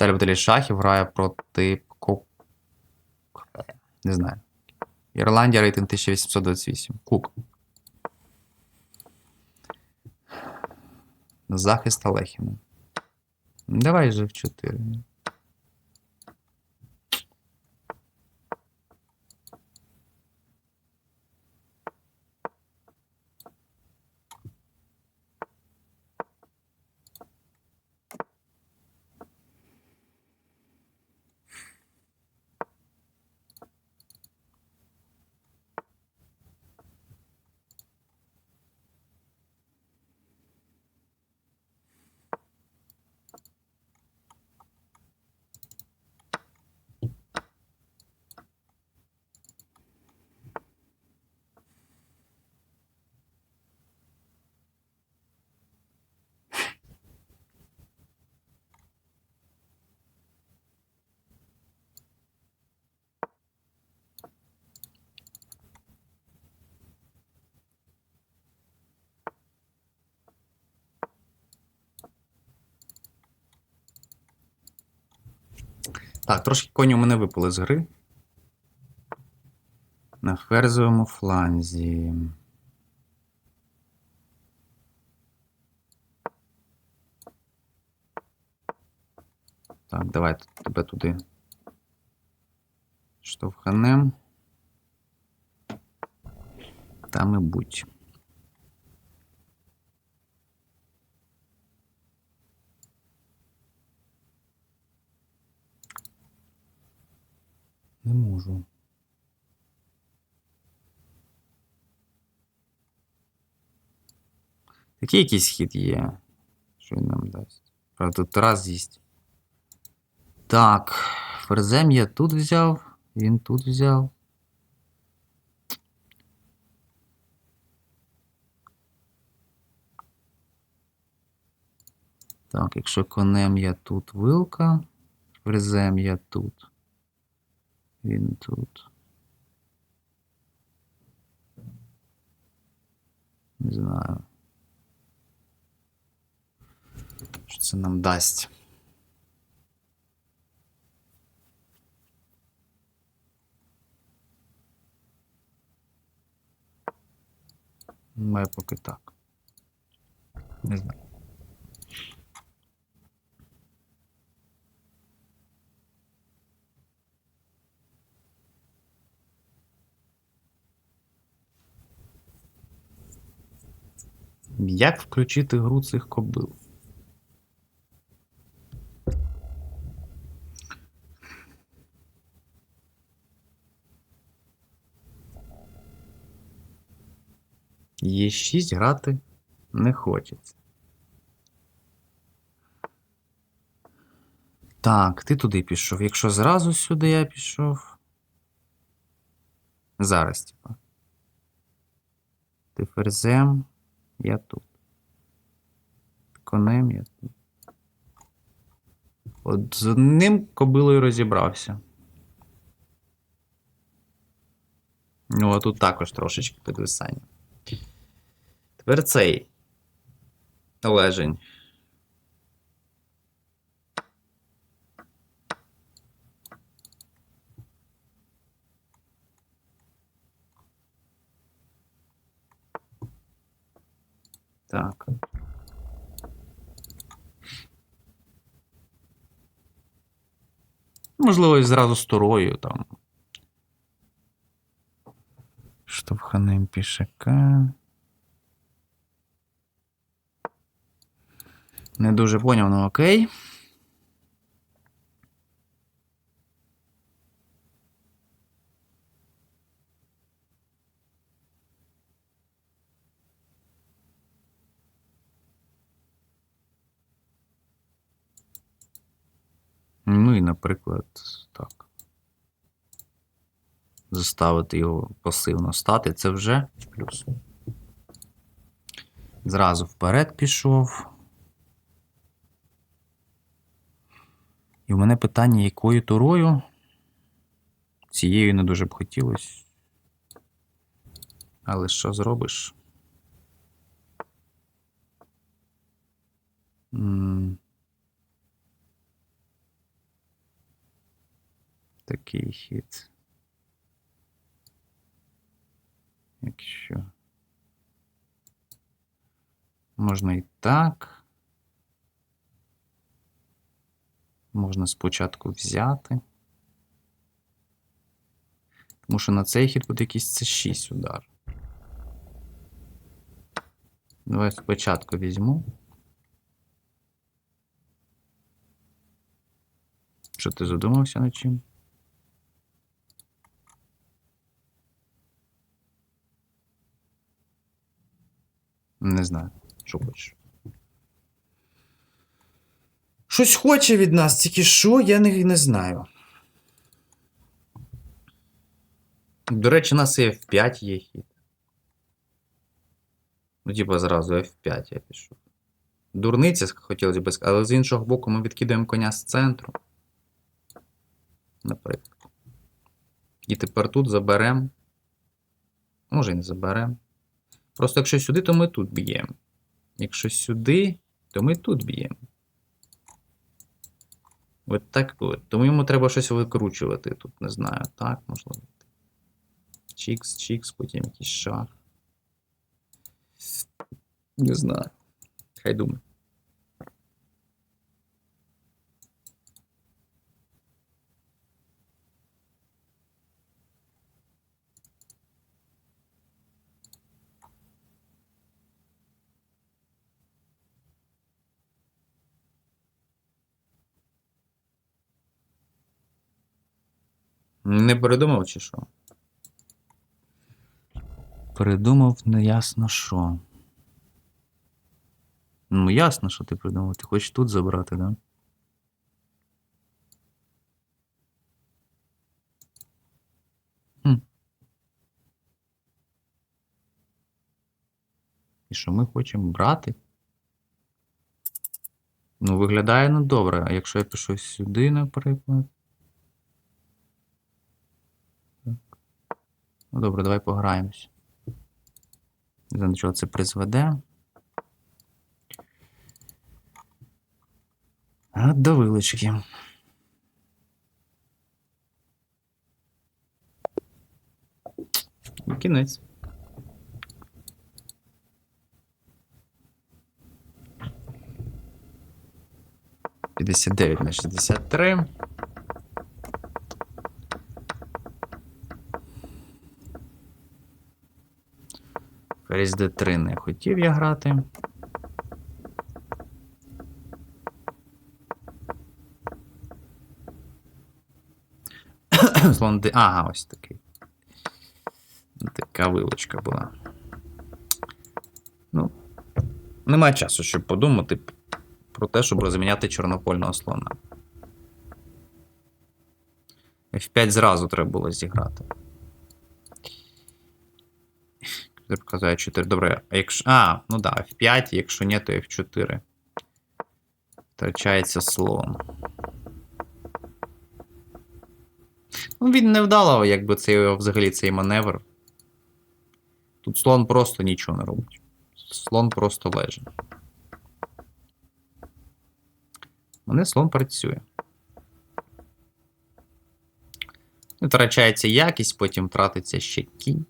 Віталій Баталій Шахів грає проти Кок. Не знаю. Ірландія рейтинг 1828. Кук. Захист Алехіна. Давай же в 4. Так, трошки коні у мене випали з гри. На ферзовому фланзі. Так, давай тебе туди штовханем. Там і будь. Не можу. Такий якийсь хід є. Що він нам дасть? Правда, тут раз з'їсть. Так, ферзем я тут взяв, він тут взяв. Так, якщо конем я тут вилка, ферзем я тут. Він тут. Не знаю. Що це нам дасть? Має поки так. Не знаю. Як включити гру цих кобил? Є 6 грати не хочеться. Так, ти туди пішов. Якщо зразу сюди я пішов. Зараз, типа. Ти ферзем, я тут. Конем я тут. От з одним кобилою розібрався. Ну, а тут також трошечки підвисання. Тепер цей лежень. Так. Можливо, і зразу з турою там. Штовханим пішака. Не дуже поняв, ну окей. Ну і, наприклад, так. Заставити його пасивно стати, це вже плюс. Зразу вперед пішов. І в мене питання, якою турою? Цією не дуже б хотілося. Але що зробиш? М. такий хід. Якщо. Можна і так. Можна спочатку взяти. Тому що на цей хід буде якийсь С6 удар. Давай спочатку візьму. Що ти задумався над чим? Не знаю, що хочеш. Щось хоче від нас, тільки що, я не, не знаю. До речі, у нас і F5 є хід. Ну, типа, зразу F5 я пішов. Дурниця, хотілося б сказати, але з іншого боку, ми відкидаємо коня з центру. Наприклад. І тепер тут заберемо. Може і не заберемо. Просто якщо сюди, то ми тут б'ємо. Якщо сюди, то ми тут б'ємо. От так буде. Тому йому треба щось викручувати тут, не знаю. Так, можливо. Чікс, чікс, потім якийсь шах. Не знаю. Хай думає. Не передумав чи що? Передумав неясно що. Ну, ясно, що ти придумав. Ти хочеш тут забрати, да? Хм. І що ми хочемо брати? Ну, виглядає ну добре. А якщо я пишу сюди, наприклад. Ну, добре, давай пограємось. Не знаю, до чого це призведе. До вилочки. І кінець. П'ятдесят дев'ять на шістдесят три. Ферзь d3 не хотів я грати. Слон Д. Ага, ось такий. Така вилочка була. Ну, немає часу, щоб подумати про те, щоб розміняти чорнопольного слона. F5 зразу треба було зіграти. Це показує 4. Добре, а якщо. А, ну да, F5, якщо ні, то F4. Втрачається слон. Ну, він не вдало, якби цей взагалі цей маневр. Тут слон просто нічого не робить. Слон просто лежить. Мене слон працює. Втрачається якість, потім тратиться ще кінь.